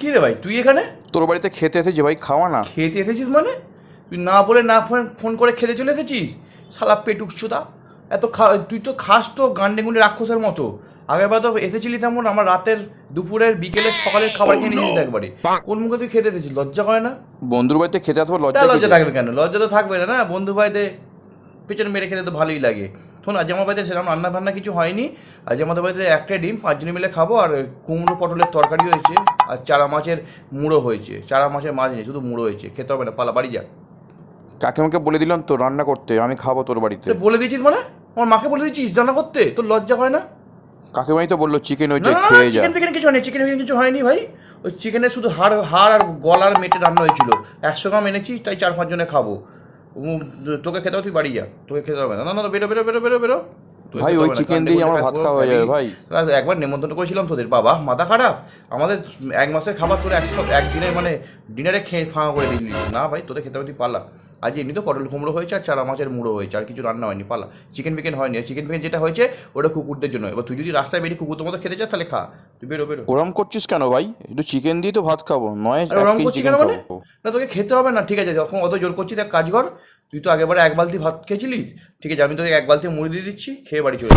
কি রে ভাই তুই এখানে? তোর বাড়িতে খেতে এসেছি ভাই খাওয়া না। খেতে এসেছিস মানে? তুই না বলে না ফোন ফোন করে খেতে চলে এসেছিস? শালা পেটুকচুদা এত খা তুই তো খাস তো গান্ডে গুন্ডে রাক্ষসের মতো। আগেরবার তো এসেছিলি তেমন আমার রাতের দুপুরের বিকেলের সকালের খাবার খেয়ে নিয়েছিস একবারে। কোন মুখে তুই খেতে এসেছিস? লজ্জা করে না? বন্ধুর বাড়িতে খেতে আসব লজ্জা লজ্জা? থাকবে কেন? লজ্জা তো থাকবে না না? বন্ধু ভাইদের পেছনে মেরে খেতে তো ভালোই লাগে। শোন আজ আমার বাড়িতে সেরকম রান্না বান্না কিছু হয়নি। আজ আমাদের বাড়িতে একটা ডিম পাঁচজনে মিলে খাব আর কুমড়ো পটলের তরকারি হয়েছে আর চারা মাছের মুড়ো হয়েছে। চারা মাছের মাছ নেই শুধু মুড়ো হয়েছে খেতে হবে না পালা বাড়ি যা। কাকিমাকে বলে দিলাম তো রান্না করতে আমি খাব তোর বাড়িতে। বলে দিয়েছিস মানে? আমার মাকে বলে দিয়েছিস রান্না করতে? তোর লজ্জা হয় না? কাকিমাই তো বলল চিকেন না হয়েছে খেয়ে যা। চিকেন ফিকেন কিছু হয়নি চিকেন ফিকেন কিছু হয়নি ভাই। ওই চিকেনের শুধু হাড় হাড় আর গলার মেটে রান্না হয়েছিল। একশো গ্রাম এনেছি তাই চার পাঁচজনে খাব। তোকে খেতে তুই বাড়ি যা। তোকে খেতে হবে না। না না বেরো বেরো বেরো বেরো বেরো। ভাই, ওই হবে না, chicken কান দিয়েই দিয়ে আমার ভাত খাওয়া হয়ে যাবে, ভাই। একবার নেমন্তন্ন করেছিলাম তোদের বাবা মাথা খারাপ। আমাদের এক মাসের খাবার তোর একশো একদিনের মানে ডিনারে খেয়ে ফাঁকা করে দিয়ে দিয়েছিস। না ভাই তোদের খেতে হবে তুই পালা। আজ এমনি তো পটল কুমড়ো হয়েছে আর চারা মাছের মুড়ো হয়েছে আর কিছু রান্না হয়নি পালা। চিকেন ফিকেন হয়নি চিকেন ফিকেন যেটা হয়েছে ওটা কুকুরদের জন্য। এবার তুই যদি রাস্তায় বেরিয়ে কুকুর মতো খেতে চাস তাহলে খা। তুই বেরো বেরো। ওরম করছিস কেন ভাই? একটু চিকেন দিয়ে তো ভাত খাব নয় চিকেন কেন মানে? না, তোকে খেতে হবে না, ঠিক আছে, যখন অত জোর করছি দেখ কাজ কর, তুই তো আগেরবারে এক বালতি ভাত খেয়েছিলিস, ঠিক আছে, আমি তোকে এক বালতি মুড়ি দিয়ে দিচ্ছি, খেয়ে বাড়ি চলে